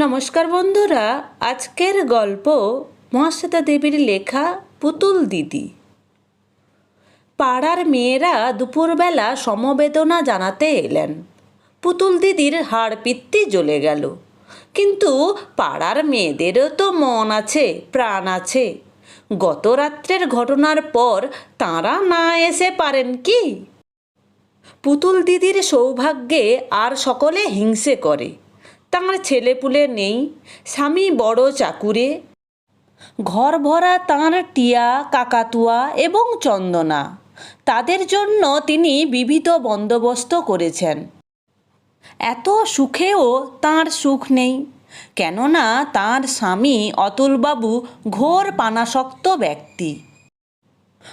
নমস্কার বন্ধুরা, আজকের গল্প মহাশ্বেতা দেবীর লেখা পুতুল দিদি। পাড়ার মেয়েরা দুপুরবেলা সমবেদনা জানাতে এলেন। পুতুল দিদির হাড় পিত্তি জ্বলে গেল। কিন্তু পাড়ার মেয়েদেরও তো মন আছে, প্রাণ আছে। গত রাত্রের ঘটনার পর তাঁরা না এসে পারেন কি? পুতুল দিদির সৌভাগ্যে আর সকলে হিংসে করে। তাঁর ছেলেপুলে নেই, স্বামী বড় চাকুরে। ঘর ভরা তাঁর টিয়া, কাকাতুয়া এবং চন্দনা। তাদের জন্য তিনি বিবিধ বন্দোবস্ত করেছেন। এত সুখেও তাঁর সুখ নেই। কেননা তাঁর স্বামী অতুলবাবু ঘোর পানাসক্ত ব্যক্তি।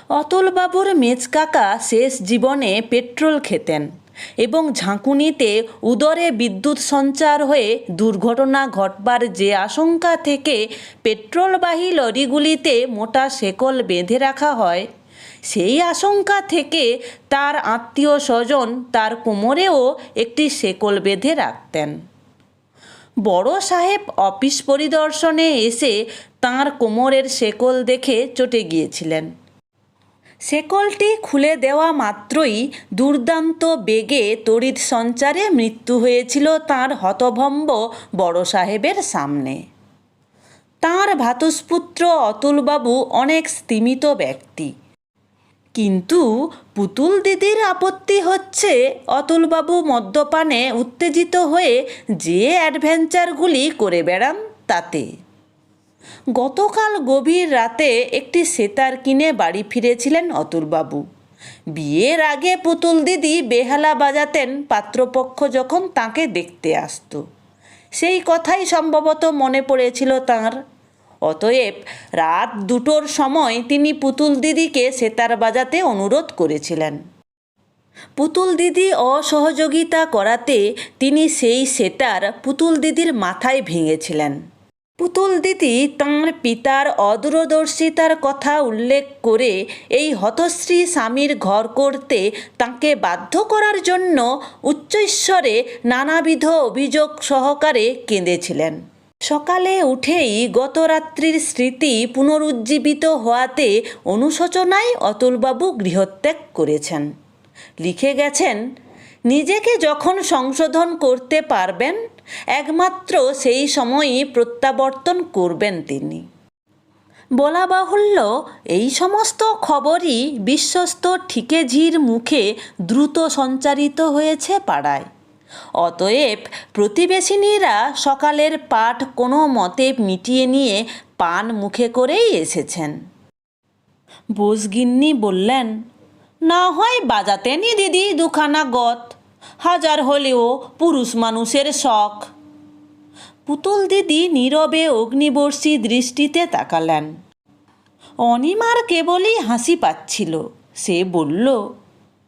অতুলবাবুর মেজকাকা শেষ জীবনে পেট্রোল খেতেন। এবং ঝাঁকুনিতে উদরে বিদ্যুৎ সঞ্চার হয়ে দুর্ঘটনা ঘটবার যে আশঙ্কা থেকে পেট্রোলবাহী লরিগুলিতে মোটা শেকল বেঁধে রাখা হয়, সেই আশঙ্কা থেকে তার আত্মীয় স্বজন তার কোমরেও একটি শেকল বেঁধে রাখতেন। বড় সাহেব অফিস পরিদর্শনে এসে তাঁর কোমরের শেকল দেখে চটে গিয়েছিলেন। শেকলটি খুলে দেওয়া মাত্রই দুর্দান্ত বেগে তড়িৎ সঞ্চারে মৃত্যু হয়েছিল তার হতভম্ব বড় সাহেবের সামনে। তাঁর ভাতুষপুত্র অতুলবাবু অনেক স্তিমিত ব্যক্তি। কিন্তু পুতুল দিদির আপত্তি হচ্ছে অতুলবাবু মদ্যপানে উত্তেজিত হয়ে যে অ্যাডভেঞ্চারগুলি করে বেড়ান তাতে। গতকাল গভীর রাতে একটি সেতার কিনে বাড়ি ফিরেছিলেন অতুলবাবু। বিয়ের আগে পুতুল দিদি বেহালা বাজাতেন পাত্রপক্ষ যখন তাকে দেখতে আসতো। সেই কথাই সম্ভবত মনে পড়েছিল তাঁর। অতএব রাত দুটোর সময় তিনি পুতুল দিদিকে সেতার বাজাতে অনুরোধ করেছিলেন। পুতুল দিদি অসহযোগিতা করাতে তিনি সেই সেতার পুতুল দিদির মাথায় ভেঙেছিলেন। পুতুল দিদি তাঁর পিতার অদূরদর্শিতার কথা উল্লেখ করে এই হতশ্রী স্বামীর ঘর করতে তাঁকে বাধ্য করার জন্য উচ্চৈশ্বরে নানাবিধ অভিযোগ সহকারে কেঁদেছিলেন। সকালে উঠেই গত রাত্রির স্মৃতি পুনরুজ্জীবিত হওয়াতে অনুশোচনায় অতুলবাবু গৃহত্যাগ করেছেন। লিখে গেছেন, নিজেকে যখন সংশোধন করতে পারবেন একমাত্র সেই সময়ই প্রত্যাবর্তন করবেন তিনি। বলা বাহুল্য, এই সমস্ত খবরই বিশ্বস্ত ঠিকেঝির মুখে দ্রুত সঞ্চারিত হয়েছে পাড়ায়। অতএব প্রতিবেশিনীরা সকালের পাঠ কোনো মতে মিটিয়ে নিয়ে পান মুখে করেই এসেছেন। বোসগিন্নি বললেন, না হয় বাজাতেনি দিদি দুখানা গত। হাজার হলেও পুরুষ মানুষের শখ। পুতুল দিদি নীরবে অগ্নিবর্ষী দৃষ্টিতে তাকালেন। অনিমার কেবলই হাসি পাচ্ছিল। সে বলল,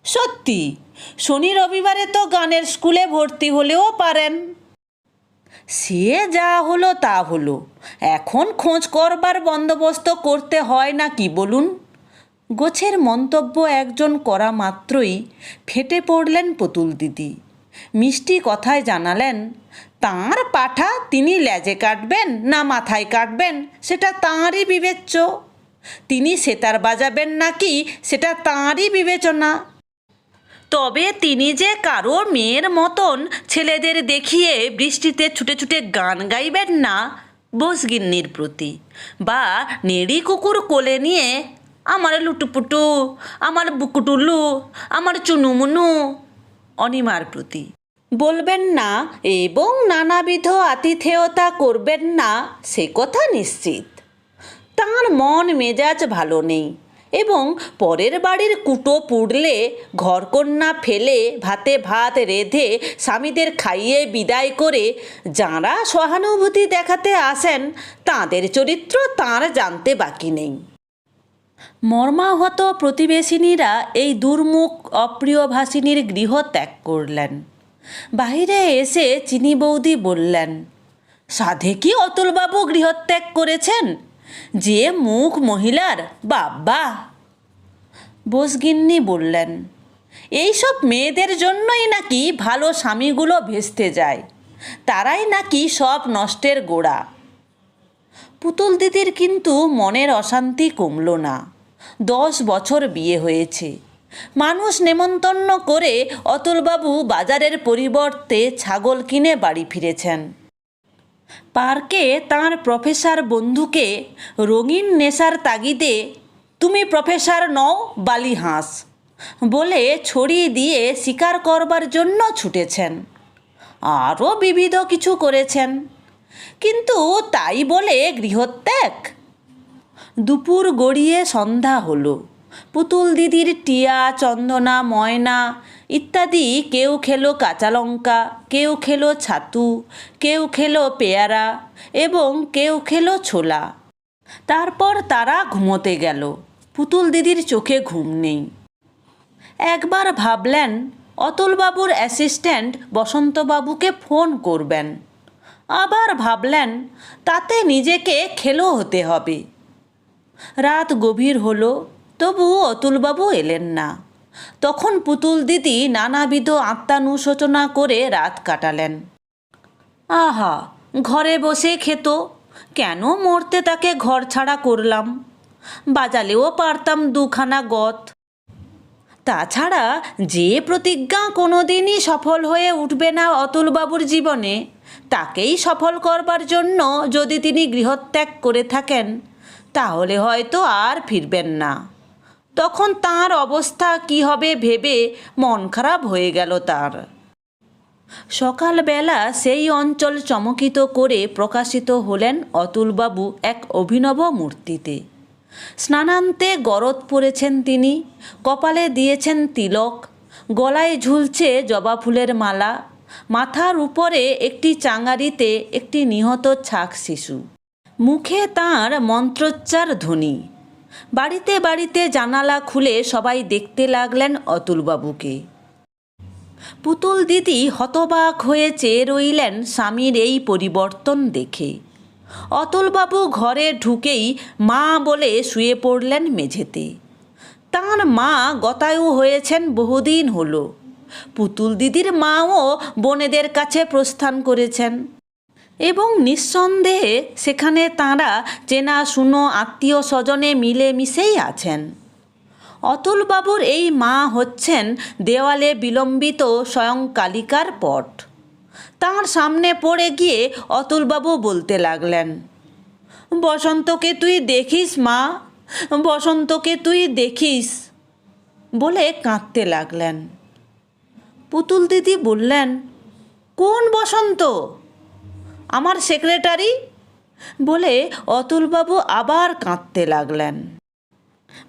সত্যি, শনি রবিবারে তো গানের স্কুলে ভর্তি হলেও পারেন। সে যা হলো তা হলো। এখন খোঁজ করবার বন্দোবস্ত করতে হয় না কি বলুন? গোছের মন্তব্য একজন করা মাত্রই ফেটে পড়লেন পুতুল দিদি। মিষ্টি কথায় জানালেন, তাঁর পাঠা তিনি লেজে কাটবেন না মাথায় কাটবেন, সেটা তাঁরই বিবেচ্য। তিনি সেতার বাজাবেন নাকি, সেটা তাঁরই বিবেচনা। তবে তিনি যে কারও মেয়ের মতন ছেলেদের দেখিয়ে বৃষ্টিতে ছুটে ছুটে গান গাইবেন না, বসগিন্নির প্রতি। বা নেড়ি কুকুর কোলে নিয়ে আমার লুটুপুটু, আমার বুকুটুলু, আমার চুনুমুনু, অনিমার প্রতি। বলবেন না এবং নানাবিধ আতিথেয়তা করবেন না, সে কথা নিশ্চিত। তাঁর মন মেজাজ ভালো নেই এবং পরের বাড়ির কুটো পুড়লে, ঘরকন্যা ফেলে, ভাতে ভাত রেঁধে, স্বামীদের খাইয়ে বিদায় করে যাঁরা সহানুভূতি দেখাতে আসেন, তাঁদের চরিত্র তাঁর জানতে বাকি নেই। মর্মাহত প্রতিবেশিনীরা এই দুর্মুখ অপ্রিয়ভাষিনীর গৃহ ত্যাগ করলেন। বাহিরে এসে চিনি বৌদি বললেন, সাধে কি অতুলবাবু গৃহত্যাগ করেছেন? যে মুখ মহিলার বাবা বোসগিন্নি বললেন, এইসব মেয়েদের জন্যই নাকি ভালো স্বামীগুলো ভেস্তে যায়। তারাই নাকি সব নষ্টের গোড়া। পুতুল দিদির কিন্তু মনের অশান্তি কমল না। দশ বছর বিয়ে হয়েছে। মানুষ নেমন্তন্ন করে অতুলবাবু বাজারের পরিবর্তে ছাগল কিনে বাড়ি ফিরেছেন। পার্কে তার প্রফেসর বন্ধুকে রঙিন নেশার তাগিদে, তুমি প্রফেসর নও, বালি হাঁস বলে ছড়িয়ে দিয়ে শিকার করবার জন্য ছুটেছেন। আরও বিবিধ কিছু করেছেন। কিন্তু তাই বলে গৃহত্যাগ? দুপুর গড়িয়ে সন্ধ্যা হলো। পুতুল দিদির টিয়া, চন্দনা, ময়না ইত্যাদি কেউ খেলো কাঁচা লঙ্কা, কেউ খেলো ছাতু, কেউ খেলো পেয়ারা এবং কেউ খেলো ছোলা। তারপর তারা ঘুমোতে গেল। পুতুল দিদির চোখে ঘুম নেই। একবার ভাবলেন, অতুলবাবুর অ্যাসিস্ট্যান্ট বসন্তবাবুকে ফোন করবেন। আবার ভাবলেন, তাতে নিজেকে খেলো হতে হবে। রাত গভীর হলো, তবু অতুলবাবু এলেন না। তখন পুতুল দিদি নানাবিধ আত্মানুশোচনা করে রাত কাটালেন। আহা, ঘরে বসে খেত, কেন মরতে তাকে ঘর ছাড়া করলাম? বাজালেও পারতাম দুখানা গত। তাছাড়া যে প্রতিজ্ঞা কোনোদিনই সফল হয়ে উঠবে না অতুলবাবুর জীবনে তাকেই সফল করবার জন্য যদি তিনি গৃহত্যাগ করে থাকেন, তাহলে হয়তো আর ফিরবেন না। তখন তার অবস্থা কি হবে ভেবে মন খারাপ হয়ে গেল তার। সকালবেলা সেই অঞ্চল চমকিত করে প্রকাশিত হলেন অতুলবাবু এক অভিনব মূর্তিতে। স্নানান্তে গরদ পরেছেন তিনি, কপালে দিয়েছেন তিলক, গলায় ঝুলছে জবা ফুলের মালা মাথার উপরে একটি চাঙারিতে একটি নিহত ছাক শিশু। মুখে তাঁর মন্ত্রোচ্চার ধ্বনি। বাড়িতে বাড়িতে জানালা খুলে সবাই দেখতে লাগলেন অতুলবাবুকে। পুতুল দিদি হতবাক হয়ে চেয়ে রইলেন স্বামীর এই পরিবর্তন দেখে। অতুলবাবু ঘরে ঢুকেই মা বলে শুয়ে পড়লেন মেঝেতে। তাঁর মা গতায়ু হয়েছেন বহুদিন হলো। পুতুল দিদির মাও বোনেদের কাছে প্রস্থান করেছেন। এবং নিঃসন্দেহে সেখানে তাঁরা চেনা, শুনো, আত্মীয় স্বজনে মিলে মিশেই আছেন। অতুলবাবুর এই মা হচ্ছেন দেওয়ালে বিলম্বিত স্বয়ং কালিকার পট। তাঁর সামনে পড়ে গিয়ে অতুলবাবু বলতে লাগলেন, বসন্তকে তুই দেখিস, মা, বসন্তকে তুই দেখিস বলে কাঁদতে লাগলেন। পুতুল দিদি বললেন, কোন বসন্ত? আমার সেক্রেটারি? বলে অতুলবাবু আবার কাঁদতে লাগলেন।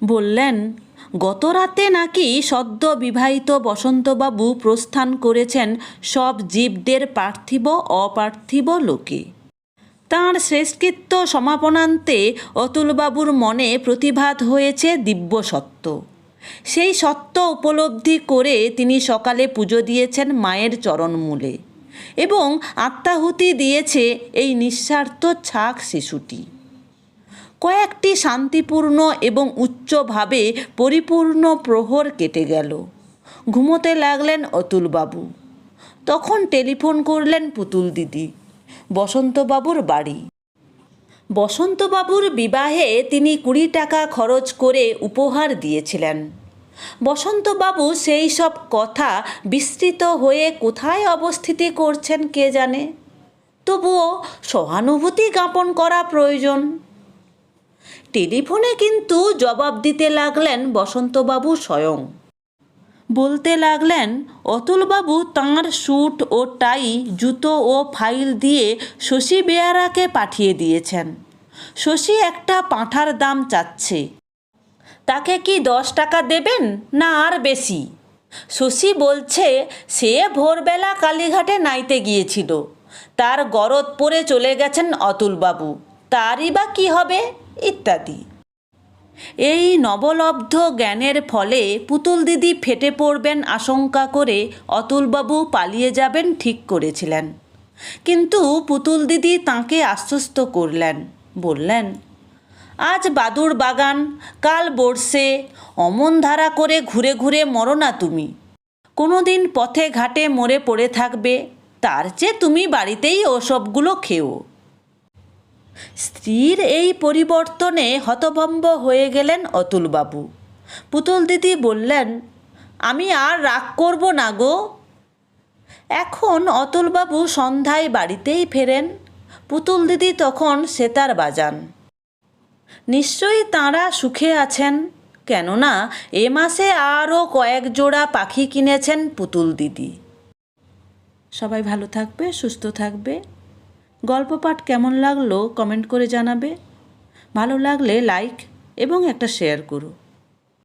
বললেন, গত রাতে নাকি সদ্য বিবাহিত বসন্তবাবু প্রস্থান করেছেন সব জীবদের পার্থিব, অপার্থিব লোকে। তাঁর শ্রেষ্ঠৃত্ব সমাপনান্তে অতুলবাবুর মনে প্রতিভাত হয়েছে দিব্য সত্য সেই সত্য উপলব্ধি করে তিনি সকালে পুজো দিয়েছেন মায়ের চরণমূলে এবং আত্মাহুতি দিয়েছে এই নিঃস্বার্থ ছাক শিশুটি। কয়েকটি শান্তিপূর্ণ এবং উচ্চভাবে পরিপূর্ণ প্রহর কেটে গেল। ঘুমোতে লাগলেন অতুলবাবু। তখন টেলিফোন করলেন পুতুল দিদি, বসন্তবাবুর বাড়ি। বসন্তবাবুর বিবাহে তিনি কুড়ি টাকা খরচ করে উপহার দিয়েছিলেন। বসন্তবাবু সেই সব কথা বিস্তৃত হয়ে কোথায় অবস্থিতি করছেন কে জানে? তবুও সহানুভূতি জ্ঞাপন করা প্রয়োজন। টেলিফোনে কিন্তু জবাব দিতে লাগলেন বসন্তবাবু স্বয়ং। বলতে লাগলেন, অতুলবাবু তাঁর স্যুট ও টাই, জুতো ও ফাইল দিয়ে শশী বেয়ারাকে পাঠিয়ে দিয়েছেন। শশী একটা পাঁঠার দাম চাচ্ছে। তাকে কি দশ টাকা দেবেন না আর বেশি? শশী বলছে, সে ভোরবেলা কালীঘাটে নাইতে গিয়েছিল। তার গরদ পরে চলে গেছেন অতুলবাবু। তারই বা কী হবে? ইত্যাদি। এই নবলব্ধ জ্ঞানের ফলে পুতুল দিদি ফেটে পড়বেন আশঙ্কা করে অতুলবাবু পালিয়ে যাবেন ঠিক করেছিলেন। কিন্তু পুতুল দিদি তাঁকে আশ্বস্ত করলেন, বললেন, আজ বাদুর বাগান, কাল বর্ষে অমন ধারা করে ঘুরে ঘুরে মরো না তুমি। কোনোদিন পথে ঘাটে মরে পড়ে থাকবে, তার চেয়ে তুমি বাড়িতেই ওসবগুলো খেও। স্ত্রীর এই পরিবর্তনে হতভম্ব হয়ে গেলেন অতুলবাবু। পুতুল দিদি বললেন, আমি আর রাগ করব না গো। এখন অতুলবাবু সন্ধ্যায় বাড়িতেই ফেরেন। পুতুল দিদি তখন সেতার বাজান। নিশ্চয়ই তাঁরা সুখে আছেন, কেননা এ মাসে আরও কয়েক জোড়া পাখি কিনেছেন পুতুল দিদি। সবাই ভালো থাকবে, সুস্থ থাকবে। গল্প পাঠ কেমন লাগল কমেন্ট করে জানাবে। ভালো লাগলে লাইক এবং একটা শেয়ার করো।